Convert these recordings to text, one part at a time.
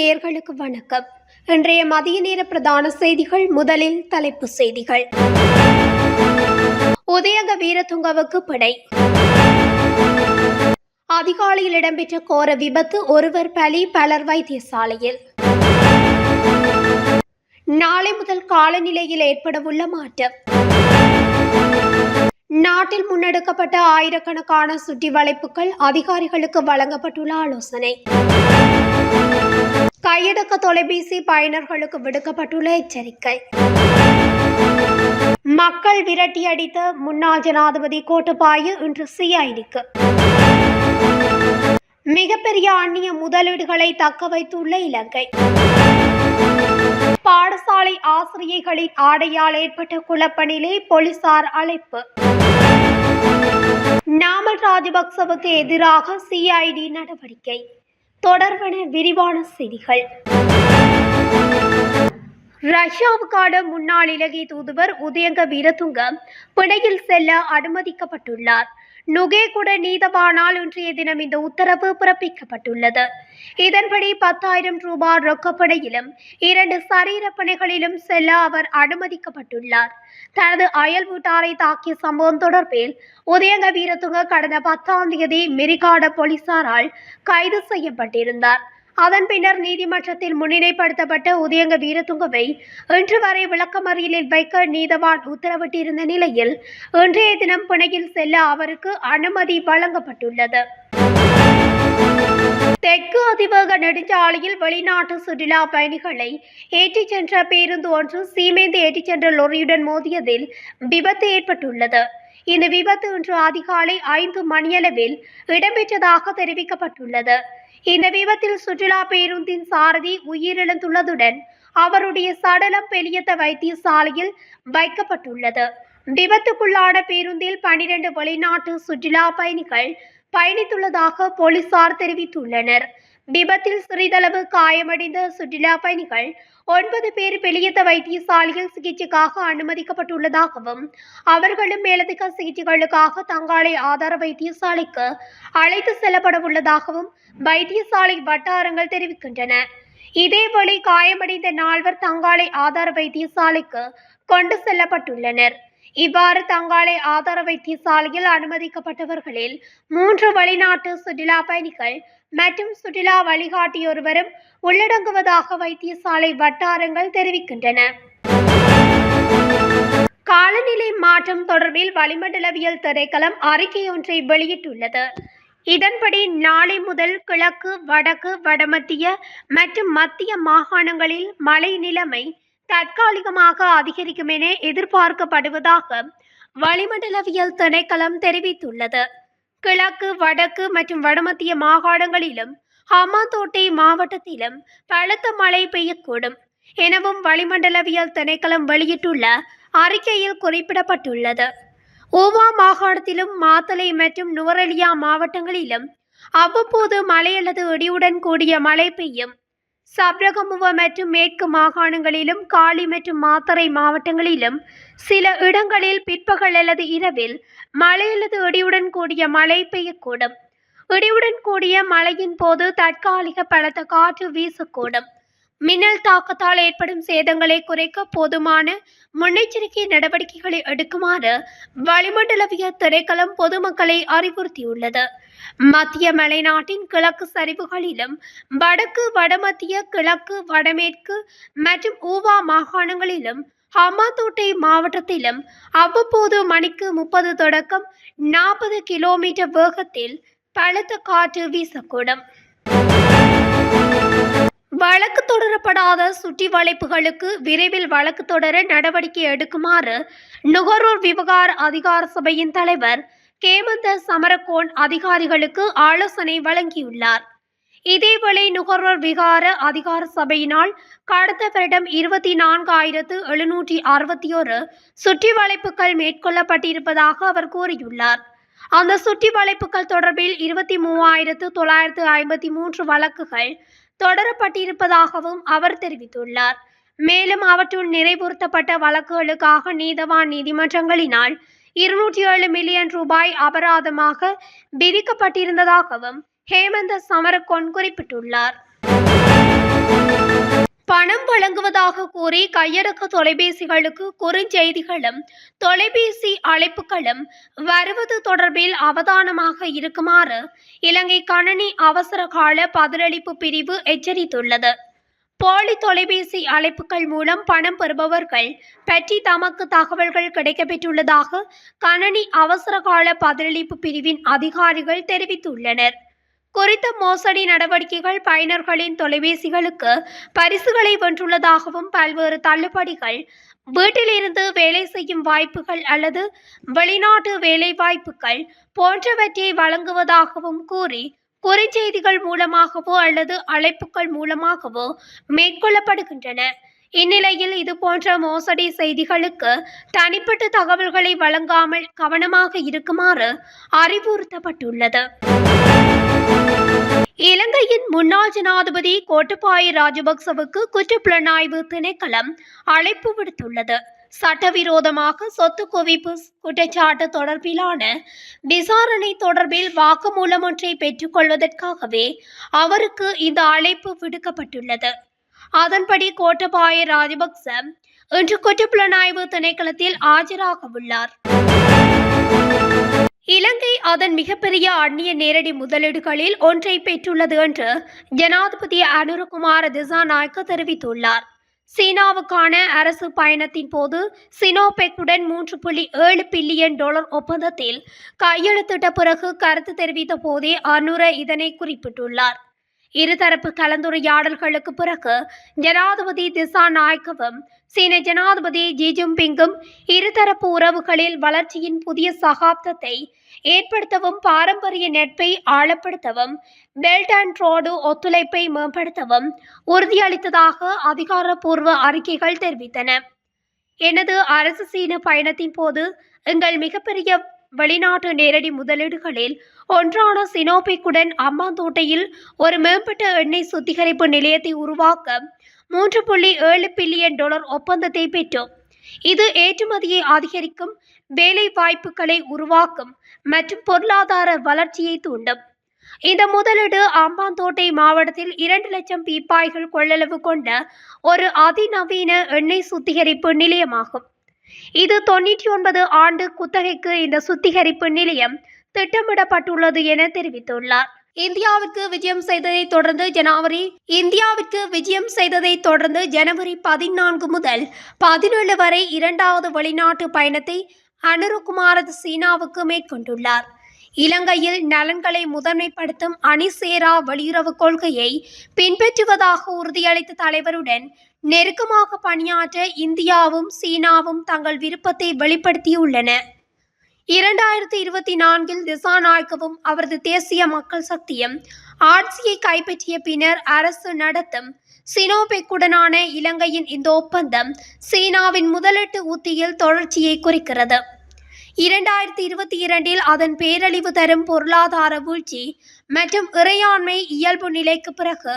நேர்களுக்கு வணக்கம். இன்றைய மதிய நேர பிரதான செய்திகள் முதலில் தலைப்பு செய்திகள். உதயங்க வீரதுங்கவுக்கு பிழை அதிகாலையில் இடம்பெற்ற கோர விபத்து ஒருவர் பலி பலர் வைத்தியசாலையில். நாளை முதல் காலநிலையில் ஏற்படவுள்ள மாற்றம். நாட்டில் முன்னெடுக்கப்பட்ட ஆயிரக்கணக்கான சுற்றி வளைப்புகள் அதிகாரிகளுக்கு வழங்கப்பட்டுள்ள ஆலோசனை. கையடக்க தொலைபேசி பயனர்களுக்கு விடுக்கப்பட்டுள்ள எச்சரிக்கை. மக்கள் விரட்டி அடித்த முன்னாள் ஜனாதிபதி கோட்டபாய இன்று சிஐடிக்கு. மிகப்பெரிய அந்நிய முதலீடுகளை தக்க வைத்துள்ள இலங்கை. பாடசாலை ஆசிரியைகளின் ஆடையால் ஏற்பட்ட குழப்பநிலை போலீசார் அழைப்பு. நாமல் ராஜபக்சவுக்கு எதிராக சிஐடி நடவடிக்கை. தொடர்பான விரிவான செய்திகள். ரஷ்யாவுக்கான முன்னாள் இலங்கை தூதுவர் உதயங்க வீரதுங்க பிணையில் செல்ல அனுமதிக்கப்பட்டுள்ளார். நுகேகுட நீதவானால் இன்றைய தினம் இந்த உத்தரவு பிறப்பிக்கப்பட்டுள்ளது. இதன்படி பத்தாயிரம் ரூபாய் ரொக்கப்படையிலும் இரண்டு சரீர பணிகளிலும் செல்ல அவர் அனுமதிக்கப்பட்டுள்ளார். தனது அயல் வீட்டாரை தாக்கிய சம்பவம் தொடர்பில் உதயங்க வீரத்துங்க கடந்த பத்தாம் தேதி மிரிகாட போலீசாரால் கைது செய்யப்பட்டிருந்தார். அதன் பின்னர் நீதிமன்றத்தில் முன்னிலைப்படுத்தப்பட்ட உதயங்க வீரதுங்கவை இன்று வரை விளக்கமறியலில் வைக்க நீதவான் உத்தரவிட்டிருந்த நிலையில் இன்றைய தினம் பிணையில் செல்ல அவருக்கு அனுமதி வழங்கப்பட்டுள்ளது. தெற்கு அதிவேக நெடுஞ்சாலையில் வெளிநாட்டு சுற்றுலா பயணிகளை ஏற்றிச் சென்ற பேருந்து ஒன்று சீமேந்து ஏற்றிச் சென்ற லொரியுடன் மோதியதில் விபத்து ஏற்பட்டுள்ளது. இந்த விபத்து இன்று அதிகாலை ஐந்து மணியளவில் இடம்பெற்றதாக தெரிவிக்கப்பட்டுள்ளது. இந்த விபத்தில் சுற்றுலா பேருந்தின் சாரதி உயிரிழந்துள்ளதுடன் அவருடைய சடலம் பெலியத்த வைத்தியசாலையில் வைக்கப்பட்டுள்ளது. விபத்துக்குள்ளான பேருந்தில் பனிரெண்டு வெளிநாட்டு சுற்றுலா பயணிகள் பயணித்துள்ளதாக போலீசார் தெரிவித்துள்ளனர். விபத்தில் சிறிதளவு காயமடைந்த சுற்றுலா பயணிகள் ஒன்பது பேர் பெலியத்த வைத்தியசாலையில் சிகிச்சைக்காக அனுமதிக்கப்பட்டுள்ளதாகவும் அவர்களும் மேலதிக சிகிச்சைகளுக்காக தங்காலை ஆதார வைத்தியசாலைக்கு அழைத்து செல்லப்பட உள்ளதாகவும் வைத்தியசாலை வட்டாரங்கள் தெரிவிக்கின்றன. இதேபோல காயமடைந்த நால்வர் தங்காலை ஆதார வைத்தியசாலைக்கு கொண்டு செல்லப்பட்டுள்ளனர். இவ்வாறு தங்காலை ஆதார வைத்தியசாலையில் அனுமதிக்கப்பட்டவர்களில் மூன்று வெளிநாட்டு சுற்றுலா பயணிகள் மற்றும் சுற்றுலா வழிகாட்டியொருவரும் உள்ளடங்குவதாக வைத்தியசாலை வட்டாரங்கள் தெரிவிக்கின்றன. காலநிலை மாற்றம் தொடர்பில் வளிமண்டலவியல் திரைக்களம் அறிக்கையொன்றை வெளியிட்டுள்ளது. இதன்படி நாளை முதல் கிழக்கு வடக்கு வடமத்திய மற்றும் மத்திய மாகாணங்களில் மழை நிலைமை தற்காலிகமாக அதிகரிக்கும் என எதிர்பார்க்கப்படுவதாக வளிமண்டலவியல் திணைக்களம் தெரிவித்துள்ளது. கிழக்கு வடக்கு மற்றும் வடமத்திய மாகாணங்களிலும் ஹமாந்தோட்டை மாவட்டத்திலும் பலத்த மழை பெய்யக்கூடும் எனவும் வளிமண்டலவியல் திணைக்களம் வெளியிட்டுள்ள அறிக்கையில் குறிப்பிடப்பட்டுள்ளது. ஓவா மாகாணத்திலும் மாத்தளை மற்றும் நுவரெலியா மாவட்டங்களிலும் அவ்வப்போது மழை அல்லது இடியுடன் கூடிய மழை பெய்யும் சப்ரகமுவ மற்றும் மேற்கு மாகாணங்களிலும் காலி மற்றும் மாத்தறை மாவட்டங்களிலும் சில இடங்களில் பிற்பகல் அல்லது இரவில் மழை அல்லது இடியுடன் கூடிய மழை பெய்யக்கூடும். இடியுடன் கூடிய மழையின் போது தற்காலிக பலத்த காற்று வீசக்கூடும். மின்னல் தாக்கத்தால் ஏற்படும் சேதங்களை குறைக்க போதுமான முன்னெச்சரிக்கை நடவடிக்கைகளை எடுக்குமாறு வளிமண்டலவிய திரைக்களம் பொதுமக்களை அறிவுறுத்தியுள்ளது. மத்திய மலைநாட்டின் கிழக்கு சரிவுகளிலும் வடக்கு வடமத்திய கிழக்கு வடமேற்கு மற்றும் ஊவா மாகாணங்களிலும் ஹமாத்தோட்டை மாவட்டத்திலும் அவ்வப்போது மணிக்கு முப்பது தொடக்கம் நாற்பது கிலோமீட்டர் வேகத்தில் பலத்த காற்று வீசக்கூடும். வழக்கு தொடரப்படாத சுற்றி வளைப்புகளுக்கு விரைவில் வழக்கு தொடர நடவடிக்கை எடுக்குமாறு நுகர்வோர் விவகார அதிகார சபையின் தலைவர் கேமந்த சமரகோன் அதிகாரிகளுக்கு ஆலோசனை வழங்கியுள்ளார். இதேவேளை நுகர்வோர் விகார அதிகார சபையினால் கடந்த வருடம் இருபத்தி நான்காயிரத்து எழுநூற்றி அறுபத்தி ஒரு சுற்றி வளைப்புகள் மேற்கொள்ளப்பட்டிருப்பதாக அவர் கூறியுள்ளார். அந்த சுற்றி வளைப்புகள் தொடர்பில் இருபத்தி மூவாயிரத்து தொள்ளாயிரத்து ஐம்பத்தி மூன்று வழக்குகள் தொடரப்பட்டிருப்பதாகவும் அவர் தெரிவித்துள்ளார். மேலும் அவற்றுள் நிறைவுறுத்தப்பட்ட வழக்குகளுக்காக நீதவான் நீதிமன்றங்களினால் இருநூற்றி ஏழு மில்லியன் ரூபாய் அபராதமாக விதிக்கப்பட்டிருந்ததாகவும் ஹேமந்த சமரகோன் குறிப்பிட்டுள்ளார். பணம் வழங்குவதாக கூறி கையடக்க தொலைபேசிகளுக்கு குறுஞ்செய்திகளும் தொலைபேசி அழைப்புகளும் வருவது தொடர்பில் அவதானமாக இருக்குமாறு இலங்கை கணனி அவசர கால பதிலளிப்பு பிரிவு எச்சரித்துள்ளது. போலி தொலைபேசி அழைப்புகள் மூலம் பணம் பெறுபவர்கள் பற்றி தமக்கு தகவல்கள் கிடைக்கப்பெற்றுள்ளதாக கணனி அவசர கால பதிலளிப்பு பிரிவின் அதிகாரிகள் தெரிவித்துள்ளனர். குறித்த மோசடி நடவடிக்கைகள் பயனர்களின் தொலைபேசிகளுக்கு பரிசுகளை வென்றுள்ளதாகவும் பல்வேறு தள்ளுபடிகள் வீட்டிலிருந்து வேலை செய்யும் வாய்ப்புகள் அல்லது வெளிநாட்டு வேலை வாய்ப்புகள் போன்றவற்றை வழங்குவதாகவும் கூறி குறைச்செய்திகள் மூலமாகவோ அல்லது அழைப்புகள் மூலமாகவோ மேற்கொள்ளப்படுகின்றன. இந்நிலையில் இது போன்ற மோசடி செய்திகளுக்கு தனிப்பட்ட தகவல்களை வழங்காமல் கவனமாக இருக்குமாறு அறிவுறுத்தப்பட்டுள்ளது. இலங்கையின் முன்னாள் ஜனாதிபதி கோட்டபாய ராஜபக்சவுக்கு குற்றப்புலனாய்வு திணைக்களம் அழைப்பு விடுத்துள்ளது. சட்டவிரோதமாக சொத்து குவிப்பு குற்றச்சாட்டு தொடர்பிலான விசாரணை தொடர்பில் வாக்குமூலம் ஒன்றை பெற்றுக்கொள்வதற்காகவே அவருக்கு இந்த அழைப்பு விடுக்கப்பட்டுள்ளது. அதன்படி கோட்டபாய ராஜபக்ச இன்று குற்றப்புலனாய்வு திணைக்களத்தில் ஆஜராக உள்ளார் இலங்கை அதன் மிகப்பெரிய அந்நிய நேரடி முதலீடுகளில் ஒன்றை பெற்றுள்ளது என்று ஜனாதிபதி அனுரகுமார திசாநாயக்க தெரிவித்துள்ளார். சீனாவுக்கான அரசு பயணத்தின் போது சினோபெக்குடன் மூன்று புள்ளி ஏழு பில்லியன் டாலர் ஒப்பந்தத்தில் கையெழுத்திட்ட பிறகு கருத்து தெரிவித்த போதே அனுர இதனை குறிப்பிட்டுள்ளார். இருதரப்பு கலந்துரையாடல்களுக்கு பிறகு ஜனாதிபதி திசா நாயக்கவும் சீன ஜனாதிபதி ஜி ஜின்பிங்கும் இருதரப்பு உறவுகளில் வளர்ச்சியின் புதிய சகாப்தத்தை ஏற்படுத்தவும் பாரம்பரிய நட்பை ஆழப்படுத்தவும் பெல்ட் அண்ட் ரோடு ஒத்துழைப்பை மேம்படுத்தவும் உறுதியளித்ததாக அதிகாரப்பூர்வ அறிக்கைகள் தெரிவித்தன. எனது அரசு சீன பயணத்தின் போது எங்கள் மிகப்பெரிய வெளிநாட்டு நேரடி முதலீடுகளில் ஒன்றான சினோபிக்குடன் அம்மாந்தோட்டையில் ஒரு மேம்பட்ட எண்ணெய் சுத்திகரிப்பு நிலையத்தை உருவாக்க மூன்று புள்ளி ஏழு பில்லியன் டாலர் ஒப்பந்தத்தை பெற்றோம். இது ஏற்றுமதியை அதிகரிக்கும் வேலை வாய்ப்புகளை உருவாக்கும் மற்றும் பொருளாதார வளர்ச்சியை தூண்டும். இந்த முதலீடு அம்பாந்தோட்டை மாவட்டத்தில் இரண்டு லட்சம் பீப்பாய்கள் கொள்ளளவு கொண்ட ஒரு அதிநவீன எண்ணெய் சுத்திகரிப்பு நிலையமாகும். இது தொண்ணூற்றி ஒன்பது ஆண்டு குத்தகைக்கு இந்த சுத்திகரிப்பு நிலையம் திட்டமிடப்பட்டுள்ளது என தெரிவித்துள்ளார். இந்தியாவிற்கு விஜயம் செய்ததைத் தொடர்ந்து ஜனவரி இந்தியாவிற்கு விஜயம் செய்ததைத் தொடர்ந்து ஜனவரி பதினான்கு முதல் பதினேழு வரை இரண்டாவது வெளிநாட்டு பயணத்தை அனுருகுமார சீனாவுக்கு மேற்கொண்டுள்ளார். இலங்கையில் நலன்களை முதன்மைப்படுத்தும் அணிசேரா வெளியுறவு கொள்கையை பின்பற்றுவதாக உறுதியளித்த தலைவருடன் நெருக்கமாக பணியாற்ற இந்தியாவும் சீனாவும் தங்கள் விருப்பத்தை வெளிப்படுத்தியுள்ளன. இரண்டாயிரத்தி இருபத்தி நான்கில் திசாநாயக்கவும் அவரது தேசிய மக்கள் சக்தியும் ஆட்சியை கைப்பற்றிய பின்னர் அரசு நடத்தும் சினோபெக்குடனான இலங்கையின் இந்த ஒப்பந்தம் சீனாவின் முதலீட்டு உத்தியில் தொடர்ச்சியை குறிக்கிறது. இரண்டாயிரத்தி இருபத்தி இரண்டில் அதன் பேரழிவு தரும் பொருளாதார வீழ்ச்சி மற்றும் இறையாண்மை இயல்பு நிலைக்கு பிறகு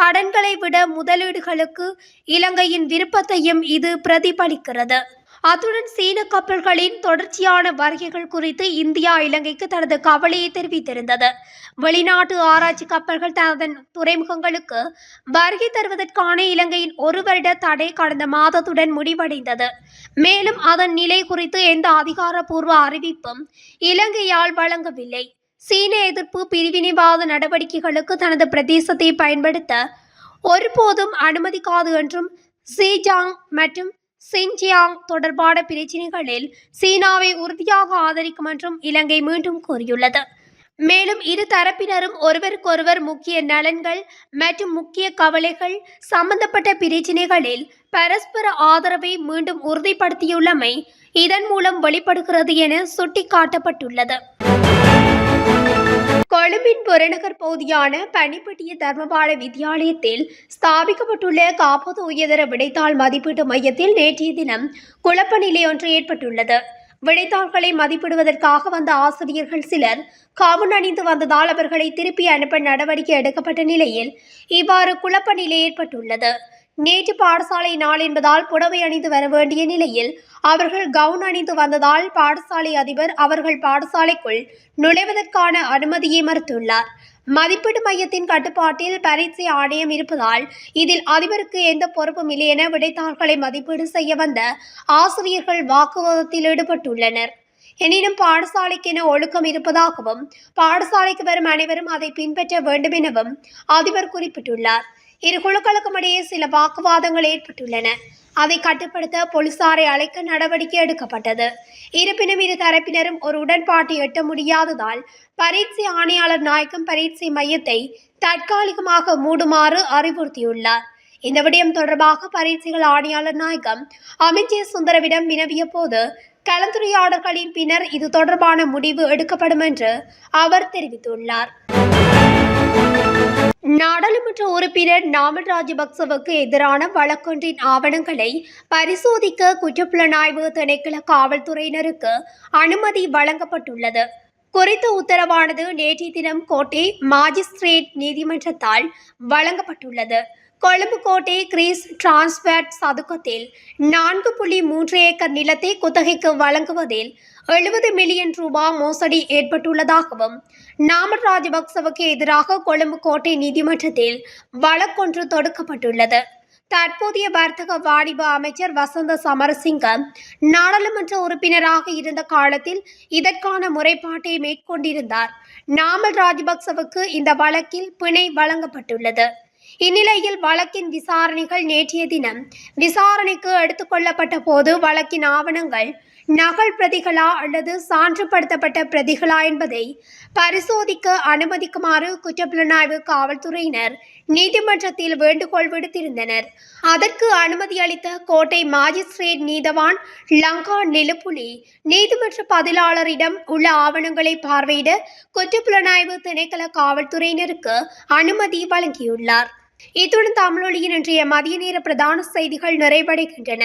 கடன்களை விட முதலீடுகளுக்கு இலங்கையின் விருப்பத்தையும் இது பிரதிபலிக்கிறது. அத்துடன் சீன கப்பல்களின் தொடர்ச்சியான வருகைகள் குறித்து இந்தியா இலங்கைக்கு தனது கவலையை தெரிவித்திருந்தது. வெளிநாட்டு ஆராய்ச்சி கப்பல்கள் தனது துறைமுகங்களுக்கு வருகை தருவதற்கான இலங்கையின் ஒரு வருட தடை கடந்த மாதத்துடன் முடிவடைந்தது. மேலும் அதன் நிலை குறித்து எந்த அதிகாரப்பூர்வ அறிவிப்பும் இலங்கையால் வழங்கவில்லை. சீன எதிர்ப்பு பிரிவினைவாத நடவடிக்கைகளுக்கு தனது பிரதேசத்தை பயன்படுத்த ஒருபோதும் அனுமதிக்காது என்றும் சீஜாங் மற்றும் சின்ஜியாங் தொடர்பான பிரச்சினைகளில் சீனாவை உறுதியாக ஆதரிக்கும் என்றும் இலங்கை மீண்டும் கூறியுள்ளது. மேலும் இரு தரப்பினரும் ஒருவருக்கொருவர் முக்கிய நலன்கள் மற்றும் முக்கிய கவலைகள் சம்பந்தப்பட்ட பிரச்சினைகளில் பரஸ்பர ஆதரவை மீண்டும் உறுதிப்படுத்தியுள்ளமை இதன் மூலம் வெளிப்படுகிறது என சுட்டிக்காட்டப்பட்டுள்ளது. கொழும்பின் புறநகர் பகுதியான பனிப்பட்டிய தர்மபால வித்தியாலயத்தில் ஸ்தாபிக்கப்பட்டுள்ள காப்பது உயர்தர விடைத்தாள் மதிப்பீட்டு மையத்தில் நேற்றைய தினம் குழப்ப நிலை ஒன்று ஏற்பட்டுள்ளது. விடைத்தாள்களை மதிப்பிடுவதற்காக வந்த ஆசிரியர்கள் சிலர் காவன் அணிந்து வந்ததால் அவர்களை திருப்பி அனுப்ப நடவடிக்கை எடுக்கப்பட்ட நிலையில் இவ்வாறு குழப்ப நிலை ஏற்பட்டுள்ளது. நேற்று பாடசாலை நாள் என்பதால் புடவை அணிந்து வர வேண்டிய நிலையில் அவர்கள் கவுன் அணிந்து வந்ததால் பாடசாலை அதிபர் அவர்கள் பாடசாலைக்குள் நுழைவதற்கான அனுமதியை மறுத்துள்ளார். மதிப்பீடு மையத்தின் கட்டுப்பாட்டில் பரீட்சை ஆணையம் இருப்பதால் இதில் அதிபருக்கு எந்த பொறுப்பும் இல்லை என விடைத்தாள்களை மதிப்பீடு செய்ய வந்த ஆசிரியர்கள் வாக்குவாதத்தில் ஈடுபட்டுள்ளனர். எனினும் பாடசாலைக்கென ஒழுக்கம் இருப்பதாகவும் பாடசாலைக்கு வரும் அனைவரும் அதை பின்பற்ற வேண்டும் எனவும் அதிபர் குறிப்பிட்டுள்ளார். இரு குழுக்களுக்கும் இடையே சில வாக்குவாதங்கள் ஏற்பட்டுள்ளன. அதை கட்டுப்படுத்த போலீசாரை அழைக்க நடவடிக்கை எடுக்கப்பட்டது. இருப்பினும் இரு தரப்பினரும் ஒரு உடன்பாட்டை எட்ட முடியாததால் பரீட்சை ஆணையாளர் நாயக்கம் பரீட்சை மையத்தை தற்காலிகமாக மூடுமாறு அறிவுறுத்தியுள்ளார். இந்த விடயம் தொடர்பாக பரீட்சைகள் ஆணையாளர் நாயகம் அமைச்சர் சுந்தரவிடம் வினவிய போது கலந்துரையாடல்களின் பின்னர் இது தொடர்பான முடிவு எடுக்கப்படும் என்று அவர் தெரிவித்துள்ளார். நாடாளுமன்ற உறுப்பினர் நாமல் ராஜபக்சவுக்கு எதிரான வழக்கொன்றின் ஆவணங்களை பரிசோதிக்க குற்றப்புலனாய்வு திணைக்கள காவல்துறையினருக்கு அனுமதி வழங்கப்பட்டுள்ளது. குறித்த உத்தரவானது நேற்றைய தினம் கோட்டை மாஜிஸ்ட்ரேட் நீதிமன்றத்தால் வழங்கப்பட்டுள்ளது. கொழும்பு கோட்டை கிரீஸ் டிரான்ஸ்பேட் சதுக்கத்தில் நான்கு புள்ளி மூன்று ஏக்கர் நிலத்தை குத்தகைக்கு வழங்குவதில் எழுபது மில்லியன் ரூபாய் மோசடி ஏற்பட்டுள்ளதாகவும் நாமல் ராஜபக்சவுக்கு எதிராக கொழும்பு கோட்டை நீதிமன்றத்தில் வழக்கொன்று தொடுக்கப்பட்டுள்ளது. தற்போதைய வர்த்தக வாணிப அமைச்சர் வசந்த சமரசிங்கம் நாடாளுமன்ற உறுப்பினராக இருந்த காலத்தில் இதற்கான முறைப்பாட்டை மேற்கொண்டிருந்தார். நாமல் ராஜபக்சவுக்கு இந்த வழக்கில் பிணை வழங்கப்பட்டுள்ளது. இந்நிலையில் வழக்கின் விசாரணைகள் நேற்றைய தினம். விசாரணைக்கு எடுத்துக்கொள்ளப்பட்ட போது வழக்கின் ஆவணங்கள் நகல் பிரதிகளா அல்லது சான்றுபடுத்தப்பட்ட பிரதிகளா என்பதை பரிசோதிக்க அனுமதிக்குமாறு குற்றப்புலனாய்வு காவல்துறையினர் நீதிமன்றத்தில் வேண்டுகோள் விடுத்திருந்தனர். அதற்கு அனுமதி அளித்த கோட்டை மாஜிஸ்ட்ரேட் நீதவான் லங்கா நிலுப்புலி நீதிமன்ற பதிலாளரிடம் உள்ள ஆவணங்களை பார்வையிட குற்றப்புலனாய்வு திணைக்கள காவல்துறையினருக்கு அனுமதி வழங்கியுள்ளார். இத்துடன் தமிழொலியின் இன்றைய மதிய நேர பிரதான செய்திகள் நிறைவடைகின்றன.